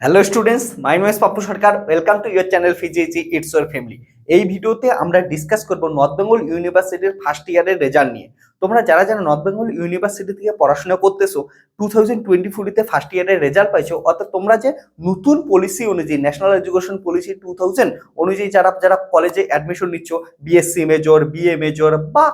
Hello students, my name is Papu Sarkar. Welcome to your channel PGG It's Your Family. এই ভিডিওতে আমরা discuss করব north Bengal ইউনিভার্সিটির first ইয়ারের রেজাল্ট নিয়ে তোমরা যারা যারা নর্থ বেঙ্গল ইউনিভার্সিটি থেকে পড়াশোনা করতেছো টু থাউজেন্ড টোয়েন্টি ফোরতে ফার্স্ট ইয়ারের রেজাল্ট পাইছো অর্থাৎ তোমরা যে নতুন পলিসি অনুযায়ী national education policy two thousand অনুযায়ী যারা যারা কলেজে অ্যাডমিশন নিচ্ছ বিএসসি মেজর বিএ মেজর বা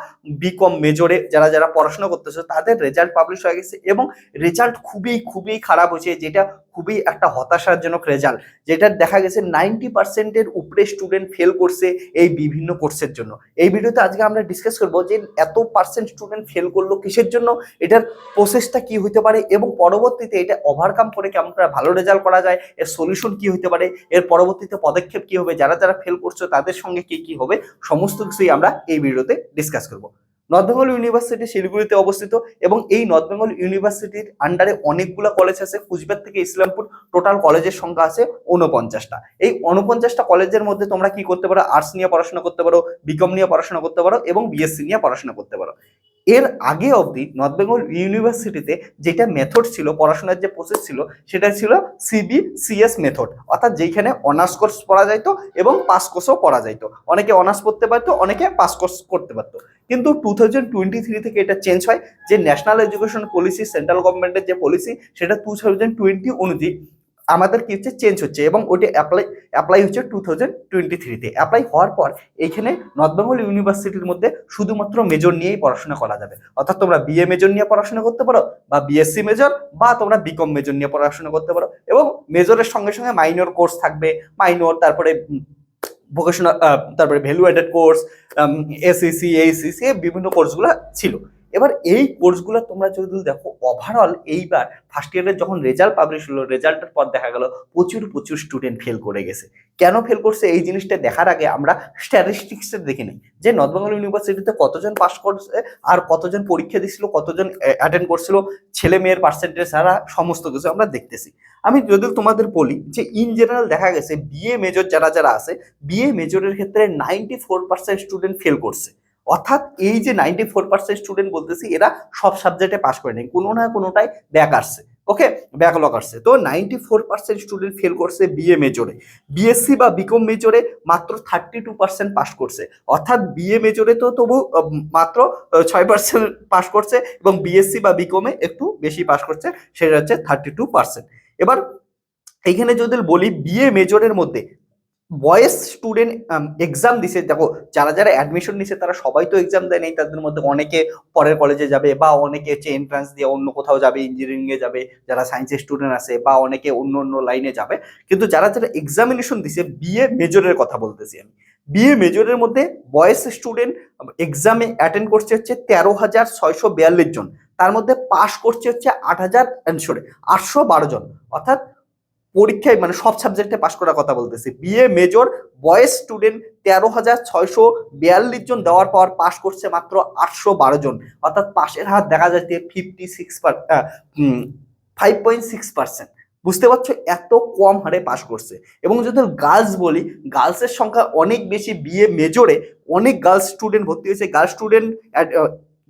বিকম মেজরে যারা যারা পড়াশোনা করতেছো তাদের রেজাল্ট পাবলিশ হয়ে গেছে এবং রেজাল্ট খুবই খুবই খারাপ হয়েছে যেটা খুবই একটা হতাশাজনক রেজাল্ট যেটা দেখা গেছে নাইনটি পার্সেন্টের উপরে স্টুডেন্ট ফেল করছে কোর্সে এই বিভিন্ন কোর্সের জন্য এই ভিডিওতে আজকে আমরা ডিসকাস করব যে এত পার্সেন্ট স্টুডেন্ট ফেল করলো কিসের জন্য এটার প্রসেসটা কি হতে পারে এবং পরবর্তীতে এটা ওভারকাম করে কেমন করে ভালো রেজাল্ট করা যায় এর সলিউশন কি হতে পারে এর পরবর্তীতে পদক্ষেপ কি হবে যারা যারা ফেল করছো তাদের সঙ্গে কি কি হবে সমস্ত কিছুই আমরা এই ভিডিওতে ডিসকাস করবো নর্থ বেঙ্গল ইউনিভার্সিটি শিলিগুড়িতে অবস্থিত এবং এই নর্থ বেঙ্গল ইউনিভার্সিটির আন্ডারে অনেকগুলো কলেজ আছে কুচবিহার থেকে ইসলামপুর টোটাল কলেজের সংখ্যা আছে উনপঞ্চাশটা এই উনপঞ্চাশটা কলেজের মধ্যে তোমরা কি করতে পারো আর্টস নিয়ে পড়াশোনা করতে পারো বিকম নিয়ে পড়াশোনা করতে পারো এবং বিএসসি নিয়ে পড়াশোনা করতে পারো এর আগে অবধি নর্থ বেঙ্গল ইউনিভার্সিটিতে যেটা মেথড ছিল পড়াশোনার যে প্রসেস ছিল সেটা ছিল সিবিসিএস মেথড অর্থাৎ যেখানে অনার্স কোর্স পড়া যাইতো এবং পাস কোর্সও পড়া যাইতো অনেকে অনার্স পড়তে পারতো অনেকে পাস কোর্স করতে পারতো কিন্তু টু থাউজেন্ড টোয়েন্টি থ্রি থেকে এটা চেঞ্জ হয় যে ন্যাশনাল এডুকেশন পলিসি সেন্ট্রাল গভর্নমেন্টের যে পলিসি সেটা টু থাউজেন্ড টোয়েন্টি অনুযায়ী আমাদের কি হচ্ছে চেঞ্জ হচ্ছে এবং ওটি অ্যাপ্লাই অ্যাপ্লাই হচ্ছে টু থাউজেন্ড টোয়েন্টি থ্রিতে অ্যাপ্লাই হওয়ার পর এইখানে নর্থ বেঙ্গল ইউনিভার্সিটির মধ্যে শুধুমাত্র মেজর নিয়েই পড়াশোনা করা যাবে অর্থাৎ তোমরা বিএ মেজর নিয়ে পড়াশোনা করতে পারো বা বিএসসি মেজর বা তোমরা বিকম মেজর নিয়ে পড়াশোনা করতে পারো এবং মেজরের সঙ্গে সঙ্গে মাইনর কোর্স থাকবে মাইনর তারপরে ভোকেশনাল তারপরে value added course ACC AECC বিভিন্ন কোর্সগুলো ছিল এবার এই কোর্সগুলো তোমরা যদি দেখো ওভারঅল এইবার ফার্স্ট ইয়ারের যখন রেজাল্ট পাবলিশ হলো রেজাল্টের পর দেখা গেল প্রচুর প্রচুর স্টুডেন্ট ফেল করে গেছে কেন ফেল করছে এই জিনিসটা দেখার আগে আমরা স্ট্যাটিস্টিক্সটা দেখে নিই যে নর্থ বেঙ্গল ইউনিভার্সিটিতে কতজন পাস করছে আর কতজন পরীক্ষা দিছিল কতজন অ্যাটেন্ড করছিল ছেলে মেয়ের পার্সেন্টেজ সারা সমস্ত কিছু আমরা দেখতেছি আমি যদি তোমাদের বলি যে ইন জেনারেল দেখা গেছে বিএ মেজর যারা যারা আছে বিএ মেজরের ক্ষেত্রে ninety four percent student fail করছে অর্থাৎ এই যে নাইনটি ফোর পার্সেন্ট স্টুডেন্ট বলতেছি এরা সব সাবজেক্টে পাস করে নেই কোনো না কোনোটাই ব্যাক আসছে ওকে ব্যাকলগ আসছে তো ninety four percent student fail করছে বিএ মেজরে বিএসসি বা বিকম মেজরে মাত্র থার্টি টু পার্সেন্ট পাস করছে অর্থাৎ বিএ মেজরে তো তবু মাত্র ছয় পার্সেন্ট পাস করছে এবং বিএসসি বা বিকমে একটু বেশি পাস করছে সেটা হচ্ছে থার্টি টু পার্সেন্ট এবার এইখানে যদি বলি বিএ মেজরের মধ্যে বয়েস স্টুডেন্ট এক্সাম দিছে দেখো যারা যারা অ্যাডমিশন নিছে তারা সবাই তো এক্সাম দেয় তাদের মধ্যে অনেকে পরের কলেজে যাবে বা অনেকে হচ্ছে এন্ট্রান্স দিয়ে অন্য কোথাও যাবে ইঞ্জিনিয়ারিংয়ে যাবে যারা সায়েন্সের স্টুডেন্ট আছে বা অনেকে অন্য অন্য লাইনে যাবে কিন্তু যারা যারা এক্সামিনেশন দিছে বিএ মেজরের কথা বলতেছি আমি বিএ মেজরের মধ্যে বয়েস স্টুডেন্ট এক্সামে অ্যাটেন্ড করছে হচ্ছে তেরো হাজার ছয়শো বিয়াল্লিশ জন তার মধ্যে পাশ করছে হচ্ছে আট হাজার অ্যান্সরে আটশো বারো জন অর্থাৎ পরীক্ষায় মানে সব সাবজেক্টে পাশ করার কথা বলতেছি বিএ মেজর বয়েজ স্টুডেন্ট তেরো হাজার ছয়শো বিয়াল্লিশ জন দেওয়ার পর পাশ করছে মাত্র আটশো বারো জন অর্থাৎ পাশের হাত দেখা যাচ্ছে fifty six five point six percent বুঝতে পারছো এত কম হারে পাশ করছে এবং যদি গার্লস বলি গার্লসের সংখ্যা অনেক বেশি বিএ মেজরে অনেক গার্লস স্টুডেন্ট ভর্তি হয়েছে গার্লস স্টুডেন্ট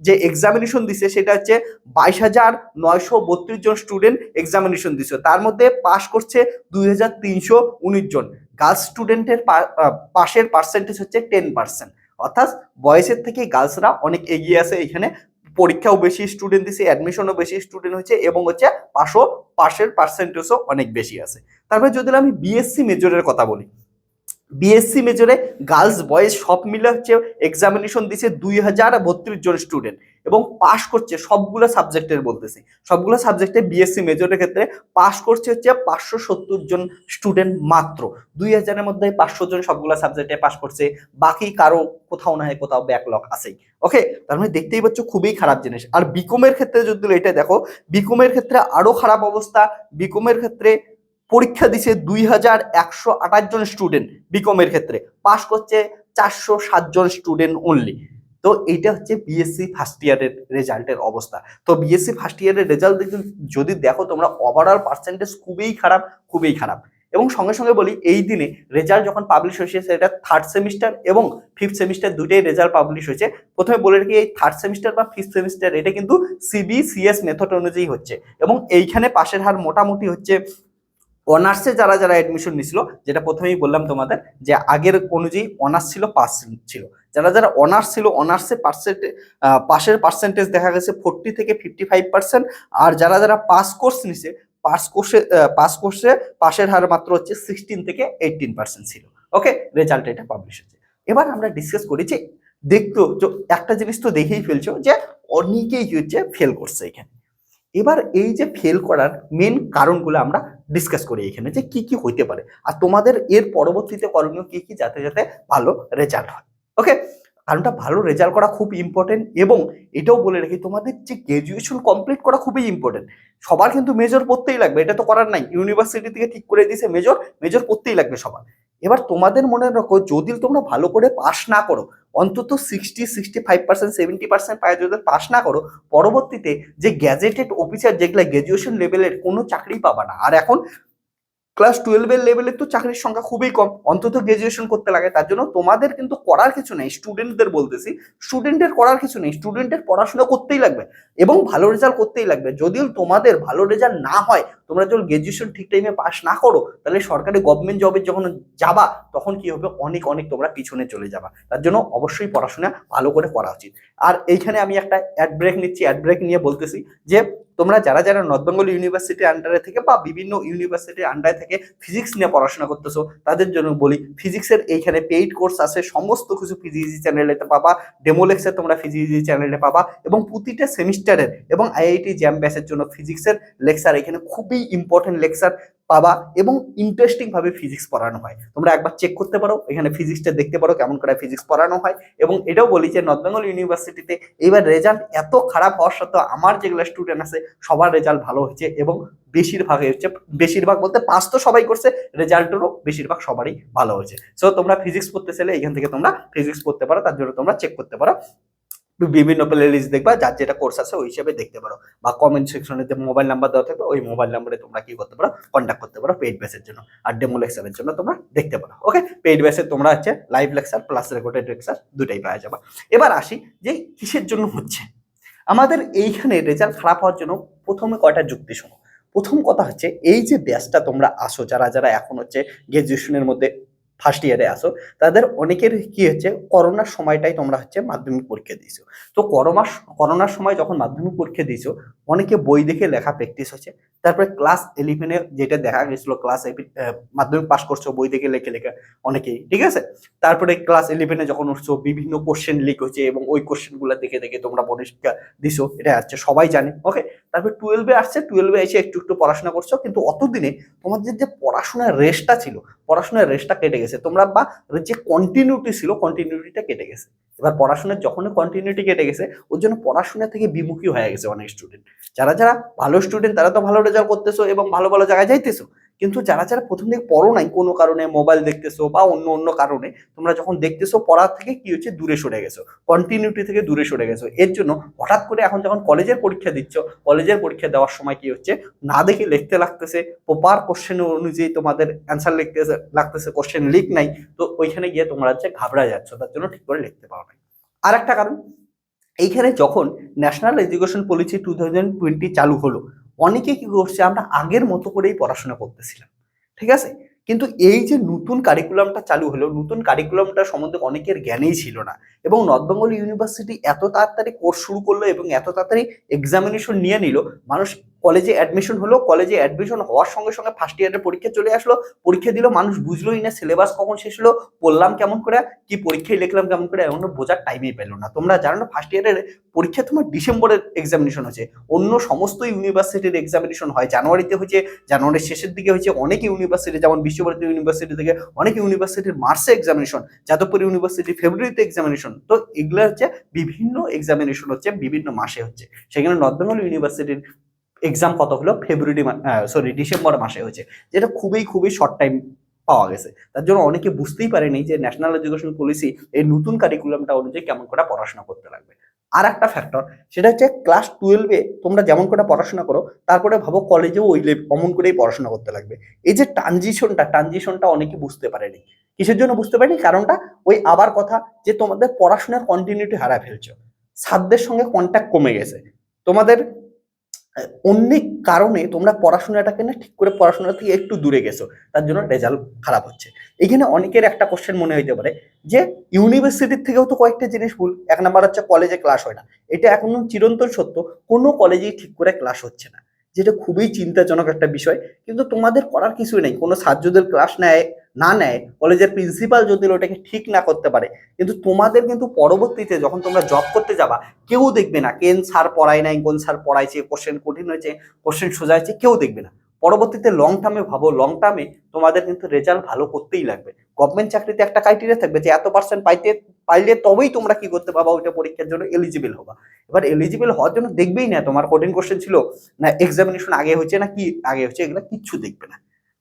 যে এক্সামিনেশন দিছে সেটা হচ্ছে বাইশ হাজার নয়শো বত্রিশ জন স্টুডেন্ট এক্সামিনেশন দিছে তার মধ্যে পাশ করছে দুই হাজার তিনশো উনিশ জন গার্লস স্টুডেন্টের পাশের পার্সেন্টেজ হচ্ছে টেন পার্সেন্ট অর্থাৎ বয়সের থেকে গার্লসরা অনেক এগিয়ে আছে এখানে পরীক্ষাও বেশি স্টুডেন্ট দিছে অ্যাডমিশনও বেশি স্টুডেন্ট হয়েছে এবং হচ্ছে পাশও পাশের পার্সেন্টেজও অনেক বেশি আছে তারপরে যদি আমি বিএসসি মেজরের কথা বলি বিএসসি মেজরে গার্লস বয়েজ সব মিলে হচ্ছে এক্সামিনেশন দিছে দুই হাজার বত্রিশ জন স্টুডেন্ট এবং পাশ করছে সবগুলো সাবজেক্টের বলতেছি সবগুলো সাবজেক্টে বিএসসি মেজরের ক্ষেত্রে পাশ করছে হচ্ছে পাঁচশো সত্তর জন স্টুডেন্ট মাত্র দুই হাজারের মধ্যে পাঁচশো জন সবগুলো সাবজেক্টে পাশ করছে বাকি কারো কোথাও না হয় কোথাও ব্যাকলগ আসেই ওকে তার মানে দেখতেই পাচ্ছ খুবই খারাপ জিনিস আর বিকমের ক্ষেত্রে যদি এটা দেখো বিকমের ক্ষেত্রে আরও খারাপ অবস্থা বিকমের ক্ষেত্রে পরীক্ষা দিছে দুই হাজার একশো আঠাশ জন স্টুডেন্ট বিকমের ক্ষেত্রে পাস করছে চারশো সাতজন স্টুডেন্ট অনলি তো এইটা হচ্ছে বিএসসি ফার্স্ট ইয়ারের রেজাল্টের অবস্থা তো বিএসসি ফার্স্ট ইয়ারের রেজাল্ট দেখুন যদি দেখো তোমরা ওভারঅল পার্সেন্টেজ খুবই খারাপ খুবই খারাপ এবং সঙ্গে সঙ্গে বলি এই দিনে রেজাল্ট যখন পাবলিশ হয়েছে সেটা থার্ড সেমিস্টার এবং ফিফথ সেমিস্টার দুটোই রেজাল্ট পাবলিশ হয়েছে প্রথমে বলে রাখি এই থার্ড সেমিস্টার বা ফিফথ সেমিস্টার এটা কিন্তু সিবিসিএস মেথড অনুযায়ী হচ্ছে এবং এইখানে পাশের হার মোটামুটি হচ্ছে অনার্সে যারা যারা অ্যাডমিশন নিছিল যেটা প্রথমেই বললাম তোমাদের যে আগের অনুযায়ী অনার্স ছিল পাস ছিল যারা যারা অনার্স ছিল অনার্সে পার্সেন্টেজ পাশের পার্সেন্টেজ দেখা গেছে ফোর্টি থেকে ফিফটি ফাইভ পার্সেন্ট আর যারা যারা পাস কোর্স নিছে পাস কোর্সে পাস কোর্সে পাশের হার মাত্র হচ্ছে সিক্সটিন থেকে এইটিন পার্সেন্ট ছিল ওকে রেজাল্ট এটা পাবলিশ হচ্ছে এবার আমরা ডিসকাস করি যে দেখতো একটা জিনিস তো দেখেই ফেলছো যে অনেকেই হচ্ছে ফেল করছে এখানে এবার এই যে ফেল করার মেন কারণগুলো আমরা ডিসকাস করি এখানে যে কি কি হইতে পারে আর তোমাদের এর পরবর্তীতে করণীয় কি কি যাতে যাতে ভালো রেজাল্ট হয় ওকে কারণটা ভালো রেজাল্ট করা খুব ইম্পর্টেন্ট এবং এটাও বলে রাখি তোমাদের যে গ্র্যাজুয়েশন কমপ্লিট করা খুবই ইম্পর্টেন্ট সবার কিন্তু মেজর পড়তেই লাগবে এটা তো করার নাই ইউনিভার্সিটি থেকে ঠিক করে দিয়েছে মেজর মেজর পড়তেই লাগবে সবার এবার তোমাদের মনে রাখো যদি তোমরা ভালো করে পাস না করো অন্তত sixty sixty five percent seventy percent পায় যদি পাস না করো পরবর্তীতে যে গ্যাজেটেড অফিসার যেগুলো গ্র্যাজুয়েশন লেভেলের কোনো চাকরি পাবা না আর এখন ক্লাস টুয়েলভের লেভেলে তো চাকরির সংখ্যা খুবই কম অন্তত গ্র্যাজুয়েশন করতে লাগে তার জন্য তোমাদের কিন্তু করার কিছু নেই স্টুডেন্টদের বলতেছি স্টুডেন্টের করার কিছু নেই স্টুডেন্টের পড়াশোনা করতেই লাগবে এবং ভালো রেজাল্ট করতেই লাগবে যদিও তোমাদের ভালো রেজাল্ট না হয় তোমরা যখন গ্রাজুয়েশন ঠিক টাইমে পাস না করো তাহলে সরকারি গভর্নমেন্ট জবে যখন যাবা তখন কি হবে অনেক অনেক তোমরা পিছনে চলে যাবা তার জন্য অবশ্যই পড়াশোনা ভালো করে করা উচিত আর এইখানে আমি একটা অ্যাড ব্রেক নিচ্ছি অ্যাড ব্রেক নিয়ে বলতেছি যে তোমরা যারা যারা নর্থ বেঙ্গল ইউনিভার্সিটির আন্ডারে থেকে বা বিভিন্ন ইউনিভার্সিটির আন্ডারে থেকে ফিজিক্স নিয়ে পড়াশোনা করতেছো তাদের জন্য বলি ফিজিক্সের এইখানে পেইড কোর্স আছে সমস্ত কিছু ফিজিজি চ্যানেলেতে পাবা ডেমোলেক্সে তোমরা ফিজিজি চ্যানেলে পাবা এবং প্রতিটা সেমিস্টারের এবং আইআইটি জ্যাম ব্যাসের জন্য ফিজিক্সের লেকচার এখানে খুব সত্যিই ইম্পর্টেন্ট লেকচার পাবা এবং ইন্টারেস্টিংভাবে ফিজিক্স পড়ানো হয় তোমরা একবার চেক করতে পারো এখানে ফিজিক্সটা দেখতে পারো কেমন করে ফিজিক্স পড়ানো হয় এবং এটাও বলি যে নর্থ বেঙ্গল ইউনিভার্সিটিতে এবার রেজাল্ট এত খারাপ হওয়ার সত্ত্বেও আমার যেগুলো স্টুডেন্ট আছে সবার রেজাল্ট ভালো হয়েছে এবং বেশিরভাগই হচ্ছে বেশিরভাগ বলতে পাস তো সবাই করছে রেজাল্টেরও বেশিরভাগ সবারই ভালো হয়েছে সো তোমরা ফিজিক্স পড়তে চাইলে এখান থেকে তোমরা ফিজিক্স পড়তে পারো তার জন্য তোমরা চেক করতে পারো বিভিন্ন প্লে লিস্ট দেখবা যার যেটা কোর্স আছে ওই হিসাবে দেখতে পারো বা কমেন্ট সেকশনে যে মোবাইল নাম্বার দেওয়া থাকবে ওই মোবাইল নাম্বারে তোমরা কি করতে পারো কন্ট্যাক্ট করতে পারো পেইড ব্যাসের জন্য আর ডেমো লেকচারের জন্য তোমরা দেখতে পারো ওকে পেইড ব্যাচে তোমরা হচ্ছে live lecture plus recorded lecture দুটাই পাওয়া যাবে এবার আসি যে কিসের জন্য হচ্ছে আমাদের এইখানে রেজাল্ট খারাপ হওয়ার জন্য প্রথমে কয়টা যুক্তি শোনো প্রথম কথা হচ্ছে এই যে ব্যাচটা তোমরা আসো যারা যারা এখন হচ্ছে গ্রাজুয়েশনের মধ্যে ফার্স্ট ইয়ারে আসো তাদের অনেকের কি হচ্ছে করোনার সময়টাই তোমরা হচ্ছে মাধ্যমিক পরীক্ষা দিয়েছো তো করোনা করোনার সময় যখন মাধ্যমিক পরীক্ষা দিয়েছো অনেকে বই দেখে লেখা প্র্যাকটিস হচ্ছে তারপরে ক্লাস ইলেভেনে যেটা দেখা গেছিলো ক্লাস মাধ্যমিক পাশ করছো বই দেখে লেখে লেখা অনেকেই ঠিক আছে তারপরে ক্লাস ইলেভেনে যখন উঠছো বিভিন্ন কোশ্চেন লিক হচ্ছে এবং ওই কোশ্চেনগুলো দেখে দেখে তোমরা পরীক্ষা দিছো এটা হচ্ছে সবাই জানে ওকে তারপর টুয়েলভে আসছে টুয়েলভে এসে একটু একটু পড়াশোনা করছো কিন্তু অতদিনে তোমাদের যে পড়াশোনার রেসটা ছিল পড়াশোনার রেসটা কেটে গেছে তোমরা বা যে কন্টিনিউটি ছিল কন্টিনিউটিটা কেটে গেছে এবার পড়াশোনার যখনই কন্টিনিউটি কেটে গেছে ওর জন্য পড়াশোনা থেকে বিমুখী হয়ে গেছে অনেক স্টুডেন্ট যারা যারা ভালো স্টুডেন্ট তারা তো ভালো রেজাল্ট করতেছো এবং ভালো ভালো জায়গায় যাইতেছো কিন্তু যারা যারা প্রথম থেকে পড়ো নাই কোনো কারণে মোবাইল দেখতেছো বা অন্য অন্য কারণে তোমরা যখন দেখতেছো পড়ার থেকে কি হচ্ছে দূরে সরে গেছো কন্টিনিউটি থেকে দূরে সরে গেছো এর জন্য হঠাৎ করে এখন যখন কলেজের পরীক্ষা দিচ্ছ কলেজের পরীক্ষা দেওয়ার সময় কি হচ্ছে না দেখে লিখতে লাগতেছে প্রপার কোশ্চেন অনুযায়ী তোমাদের অ্যান্সার লিখতে লাগতেছে কোশ্চেন লিখ নাই তো ওইখানে গিয়ে তোমরা হচ্ছে ঘাবড়া যাচ্ছ তার জন্য ঠিক করে লিখতে পারো না আর একটা কারণ এইখানে যখন national education policy two thousand twenty চালু হলো অনেকে কি করছে আমরা আগের মতো করেই পড়াশোনা করতেছিলাম ঠিক আছে কিন্তু এই যে নতুন কারিকুলামটা চালু হলো নতুন কারিকুলামটা সম্বন্ধে অনেকের জ্ঞানেই ছিল না এবং নর্থ বেঙ্গল ইউনিভার্সিটি এত তাড়াতাড়ি কোর্স শুরু করলো এবং এত তাড়াতাড়ি এক্সামিনেশন নিয়ে নিল মানুষ কলেজে অ্যাডমিশন হলো কলেজে অ্যাডমিশন হওয়ার সঙ্গে সঙ্গে ফার্স্ট ইয়ারের পরীক্ষা চলে আসলো পরীক্ষা দিল মানুষ বুঝলোই না সিলেবাস কখন শেষ হলো পড়লাম কেমন করে কি পরীক্ষায় লিখলাম কেমন করে এমন বোঝার টাইমই পেলো না তোমরা জানো না ফার্স্ট ইয়ারের পরীক্ষা তোমার ডিসেম্বরের এক্সামিনেশন হচ্ছে অন্য সমস্ত ইউনিভার্সিটির এক্সামিনেশন হয় জানুয়ারিতে হয়েছে জানুয়ারির শেষের দিকে হয়েছে অনেক ইউনিভার্সিটি যেমন বিশ্বভারতী ইউনিভার্সিটি থেকে অনেক ইউনিভার্সিটির মার্চে এক্সামিনেশন যাদবপুর ইউনিভার্সিটি ফেব্রুয়ারিতে এক্সামিনেশন তো এগুলো হচ্ছে বিভিন্ন এক্সামিনেশন হচ্ছে বিভিন্ন মাসে হচ্ছে সেখানে নর্থ বেঙ্গল ইউনিভার্সিটির এক্সাম কত হলো ফেব্রুয়ারি সরি ডিসেম্বর মাসে হয়েছে যেটা খুবই খুবই শর্ট টাইম পাওয়া গেছে তার জন্য অনেকে বুঝতেই পারেনি যে ন্যাশনাল এডুকেশন পলিসি এই নতুন কারিকুলামটা অনুযায়ী কেমন করে পড়াশোনা করতে লাগবে আর একটা ফ্যাক্টর সেটা হচ্ছে ক্লাস টুয়েলভে তোমরা যেমন করে পড়াশোনা করো তারপরে ভাবো কলেজেও ওই অমন করেই পড়াশোনা করতে লাগবে এই যে ট্রানজিশনটা ট্রানজিশনটা অনেকে বুঝতে পারেনি কিসের জন্য বুঝতে পারেনি কারণটা ওই আবার কথা যে তোমাদের পড়াশোনার কন্টিনিউটি হারা ফেলছো সাধ্যের সঙ্গে কন্ট্যাক্ট কমে গেছে তোমাদের অনেক কারণে তোমরা পড়াশোনাটাকে না ঠিক করে পড়াশোনা থেকে একটু দূরে গেছো তার জন্য রেজাল্ট খারাপ হচ্ছে এখানে অনেকের একটা কোশ্চেন মনে হইতে পারে যে ইউনিভার্সিটির থেকেও তো কয়েকটা জিনিস ভুল এক নাম্বার হচ্ছে কলেজে ক্লাস হয় না এটা এখনো চিরন্তন সত্য কোনো কলেজেই ঠিক করে ক্লাস হচ্ছে না যেটা খুবই চিন্তাজনক একটা বিষয় কিন্তু তোমাদের করার কিছুই নেই কোনো সাহায্যদের ক্লাস নেয় না নেয় কলেজের প্রিন্সিপাল যদি ওটাকে ঠিক না করতে পারে কিন্তু তোমাদের কিন্তু পরবর্তীতে যখন তোমরা জব করতে যাবা কেউ দেখবে না কেন স্যার পড়ায় নাই কোন স্যার পড়াইছে কোশ্চেন কঠিন হয়েছে কোশ্চেন সোজা হয়েছে কেউ দেখবে না পরবর্তীতে লং টার্মে ভাবো লং টার্মে তোমাদের কিন্তু রেজাল্ট ভালো করতেই লাগবে গভর্নমেন্ট চাকরিতে একটা ক্রাইটেরিয়া থাকবে যে এত পার্সেন্ট পাইতে পাইলে তবেই তোমরা কি করতে পারবা ওইটা পরীক্ষার জন্য এলিজিবল হবা এবার এলিজিবল হওয়ার জন্য দেখবেই না তোমার কঠিন কোশ্চেন ছিল না এক্সামিনেশন আগে হয়েছে না কি আগে হয়েছে এগুলো কিচ্ছু দেখবে না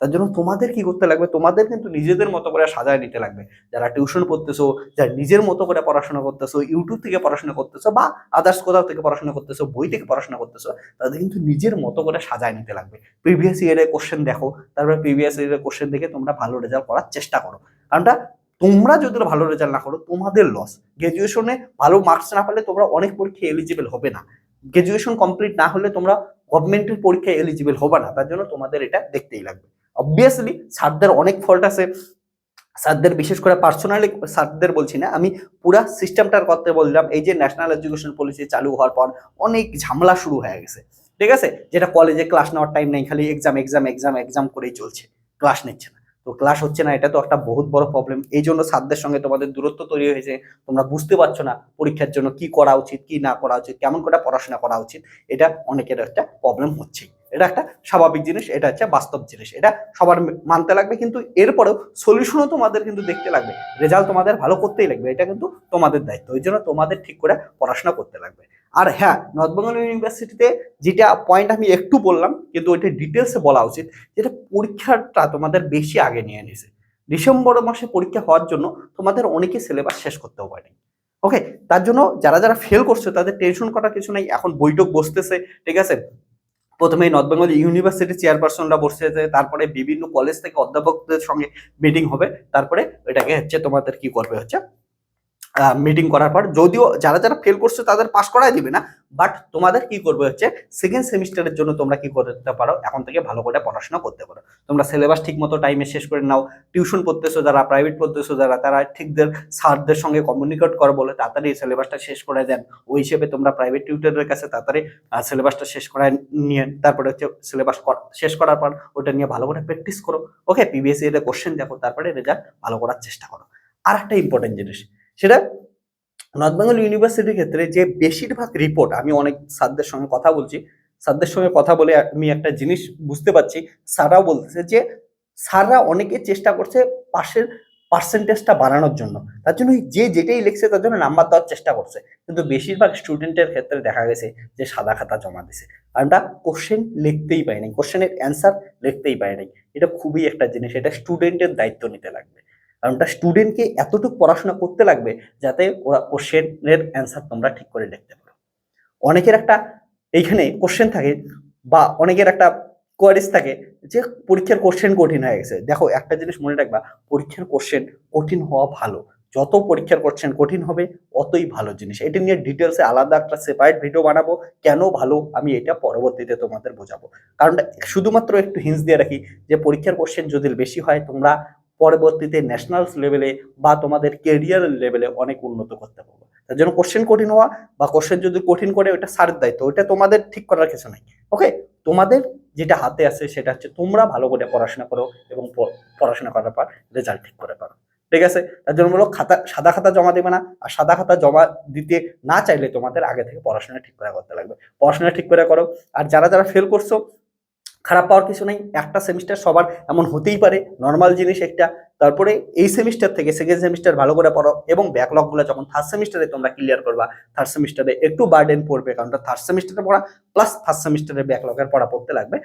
তার জন্য তোমাদের কি করতে লাগবে তোমাদের কিন্তু নিজেদের মতো করে সাজায় নিতে লাগবে যারা টিউশন পড়তেছো যারা নিজের মতো করে পড়াশোনা করতেছো ইউটিউব থেকে পড়াশোনা করতেছো বা আদার্স কোথাও থেকে পড়াশোনা করতেছো বই থেকে পড়াশোনা করতেছো তাদের কিন্তু নিজের মতো করে সাজায় নিতে লাগবে প্রিভিয়াস ইয়ারের কোশ্চেন দেখো তারপরে প্রিভিয়াস ইয়ারের কোশ্চেন দেখে তোমরা ভালো রেজাল্ট করার চেষ্টা করো কারণটা তোমরা যদি ভালো রেজাল্ট না করো তোমাদের লস গ্র্যাজুয়েশনে ভালো মার্কস না পেলে তোমরা অনেক পরীক্ষায় এলিজিবেল হবে না গ্র্যাজুয়েশন কমপ্লিট না হলে তোমরা গভর্নমেন্টের পরীক্ষায় এলিজিবেল হবে না তার জন্য তোমাদের এটা দেখতেই লাগবে অবভিয়াসলি সারদের অনেক ফল্ট আছে সারদের বিশেষ করে পার্সোনালি সারদের বলছি না আমি পুরা সিস্টেমটার কথা বললাম এই যে ন্যাশনাল এডুকেশন পলিসি চালু হওয়ার পর অনেক ঝামেলা শুরু হয়ে গেছে ঠিক আছে যেটা কলেজে ক্লাস নেওয়ার টাইম নেই খালি এক্সাম এক্সাম এক্সাম এক্সাম করেই চলছে ক্লাস নিচ্ছে না তো ক্লাস হচ্ছে না এটা তো একটা বহুত বড় প্রবলেম এই জন্য সারদের সঙ্গে তোমাদের দূরত্ব তৈরি হয়েছে তোমরা বুঝতে পারছো না পরীক্ষার জন্য কি করা উচিত কি না করা উচিত কেমন করে পড়াশোনা করা উচিত এটা অনেকের একটা প্রবলেম হচ্ছেই এটা একটা স্বাভাবিক জিনিস এটা হচ্ছে বাস্তব জিনিস এটা সবার মানতে লাগবে কিন্তু এরপরেও সলিউশনও তোমাদের কিন্তু দেখতে লাগবে রেজাল্ট তোমাদের ভালো করতেই লাগবে এটা কিন্তু তোমাদের দায়িত্ব ওই জন্য তোমাদের ঠিক করে পড়াশোনা করতে লাগবে আর হ্যাঁ নর্থ বেঙ্গল ইউনিভার্সিটিতে যেটা পয়েন্ট আমি একটু বললাম কিন্তু ওইটা ডিটেলসে বলা উচিত যেটা পরীক্ষাটা তোমাদের বেশি আগে নিয়ে নিয়েছে ডিসেম্বর মাসে পরীক্ষা হওয়ার জন্য তোমাদের অনেকে সিলেবাস শেষ করতেও পারেনি ওকে তার জন্য যারা যারা ফেল করছে তাদের টেনশন করার কিছু নাই এখন বৈঠক বসতেছে ঠিক আছে প্রথমে নর্থ বেঙ্গল ইউনিভার্সিটি চেয়ারপারসনরা বসে যে তারপরে বিভিন্ন কলেজ থেকে অধ্যাপকদের সঙ্গে মিটিং হবে তারপরে এটাকে হচ্ছে তোমাদের কি করবে হচ্ছে মিটিং করার পর যদিও যারা যারা ফেল করছে তাদের পাস করাই দিবে না বাট তোমাদের কি করবে হচ্ছে সেকেন্ড সেমিস্টারের জন্য তোমরা কি করতে পারো এখন থেকে ভালো করে পড়াশোনা করতে পারো তোমরা সিলেবাস ঠিক মতো টাইমে শেষ করে নাও টিউশন পড়তেছো যারা প্রাইভেট পড়তেছো যারা তারা ঠিকদের স্যারদের সঙ্গে কমিউনিকেট করো বলে তাড়াতাড়ি সিলেবাসটা শেষ করে দেন ওই হিসেবে তোমরা প্রাইভেট টিউটারের কাছে তাড়াতাড়ি সিলেবাসটা শেষ করায় নিয়ে তারপরে হচ্ছে সিলেবাস শেষ করার পর ওটা নিয়ে ভালো করে প্র্যাকটিস করো ওকে পিবিএসসি এর কোশ্চেন দেখো তারপরে রেজাল্ট ভালো করার চেষ্টা করো আর একটা ইম্পর্টেন্ট জিনিস সেটা নর্থ বেঙ্গল ইউনিভার্সিটির ক্ষেত্রে যে বেশিরভাগ রিপোর্ট আমি অনেক সাদদের সঙ্গে কথা বলছি সাদদের সঙ্গে কথা বলে আমি একটা জিনিস বুঝতে পারছি স্যাররাও বলতেছে যে স্যাররা অনেকে চেষ্টা করছে পাশের পার্সেন্টেজটা বাড়ানোর জন্য তার জন্য যে যেটাই লিখছে তার জন্য নাম্বার দেওয়ার চেষ্টা করছে কিন্তু বেশিরভাগ স্টুডেন্টের ক্ষেত্রে দেখা গেছে যে সাদা খাতা জমা দিছে আমরা কোশ্চেন লিখতেই পাইনি কোশ্চেনের অ্যান্সার লিখতেই পাইনি এটা খুবই একটা জিনিস এটা স্টুডেন্টের দায়িত্ব নিতে লাগবে কারণ তার স্টুডেন্টকে এতটুকু পড়াশোনা করতে লাগবে যাতে ওরা কোশ্চেনের অ্যান্সার তোমরা ঠিক করে লিখতে পারো অনেকের একটা এইখানে কোশ্চেন থাকে বা অনেকের একটা কোয়ারিজ থাকে যে পরীক্ষার কোশ্চেন কঠিন হয়ে গেছে দেখো একটা জিনিস মনে রাখবা পরীক্ষার কোশ্চেন কঠিন হওয়া ভালো যত পরীক্ষার কোশ্চেন কঠিন হবে অতই ভালো জিনিস এটা নিয়ে ডিটেলসে আলাদা একটা সেপারেট ভিডিও বানাবো কেন ভালো আমি এটা পরবর্তীতে তোমাদের বোঝাবো কারণ শুধুমাত্র একটু হিন্স দিয়ে রাখি যে পরীক্ষার কোশ্চেন যদি বেশি হয় তোমরা পরবর্তীতে ন্যাশনালস লেভেলে বা তোমাদের কেরিয়ার লেভেলে অনেক উন্নত করতে পারবো তার জন্য কোশ্চেন কঠিন হওয়া বা কোশ্চেন যদি কঠিন করে ওটা সারের দায়িত্ব ওটা তোমাদের ঠিক করার কিছু নাই ওকে তোমাদের যেটা হাতে আছে সেটা হচ্ছে তোমরা ভালো করে পড়াশোনা করো এবং পড়াশোনা করার পর রেজাল্ট ঠিক করে পারো ঠিক আছে তার জন্য বলো খাতা সাদা খাতা জমা দেবে না আর সাদা খাতা জমা দিতে না চাইলে তোমাদের আগে থেকে পড়াশোনা ঠিক করে করতে লাগবে পড়াশোনা ঠিক করে করো আর যারা যারা ফেল করছো খারাপ পাওয়ার কিছু নেই একটা সেমিস্টার সবার এমন হতেই পারে নর্মাল জিনিস একটা তারপরে এই সেমিস্টার থেকে সেকেন্ড সেমিস্টার ভালো করে পড়ো এবং ব্যাকলগুলো যখন থার্ড সেমিস্টারে তোমরা ক্লিয়ার করবা থার্ড সেমিস্টারে একটু বার্ডেন পড়বে কারণ থার্ড সেমিস্টারে পড়া প্লাস ফার্স্ট সেমিস্টারে ব্যাকলগের পড়া পড়তে লাগবে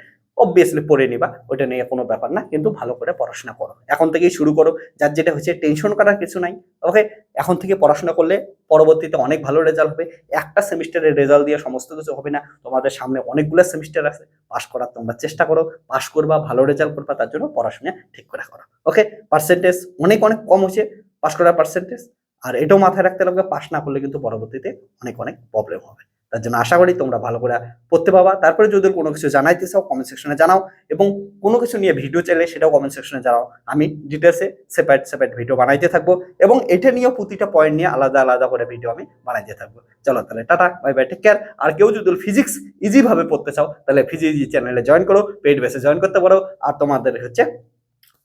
অবভিয়াসলি পড়ে নিবা ওইটা নিয়ে কোনো ব্যাপার না কিন্তু ভালো করে পড়াশোনা করো এখন থেকেই শুরু করো যার যেটা হচ্ছে টেনশন করার কিছু নাই ওকে এখন থেকে পড়াশোনা করলে পরবর্তীতে অনেক ভালো রেজাল্ট হবে একটা সেমিস্টারের রেজাল্ট দিয়ে সমস্ত কিছু হবে না তোমাদের সামনে অনেকগুলো সেমিস্টার আছে পাস করার তোমরা চেষ্টা করো পাস করবা ভালো রেজাল্ট করবা তার জন্য পড়াশোনা ঠিক করে করো ওকে পার্সেন্টেজ অনেক অনেক কম হচ্ছে পাস করার পার্সেন্টেজ আর এটাও মাথায় রাখতে লাগবে পাস না করলে কিন্তু পরবর্তীতে অনেক অনেক প্রবলেম হবে তার জন্য আশা করি তোমরা ভালো করে পড়তে পাবা তারপরে যদি কোনো কিছু জানাইতে চাও কমেন্ট সেকশনে জানাও এবং কোনো কিছু নিয়ে ভিডিও চাইলে সেটাও কমেন্ট সেকশনে জানাও আমি ডিটেলসে সেপারেট সেপারেট ভিডিও বানাইতে থাকবো এবং এটা নিয়েও প্রতিটা পয়েন্ট নিয়ে আলাদা আলাদা করে ভিডিও আমি বানাইতে থাকবো চলো তাহলে tata bye bye take care আর কেউ যদি ফিজিক্স ইজিভাবে পড়তে চাও তাহলে ফিজিক্স চ্যানেলে জয়েন করো পেইড বেসে জয়েন করতে পারো আর তোমাদের হচ্ছে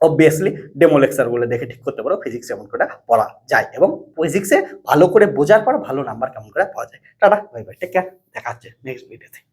অবভিয়াসলি ডেমো লেকচারগুলো দেখে ঠিক করতে পারো ফিজিক্স এমন করে পড়া যায় এবং ফিজিক্সে ভালো করে বোঝার পর ভালো নাম্বার কেমন করে পাওয়া যায় tata bye bye take care দেখা হচ্ছে নেক্সট ভিডিওতে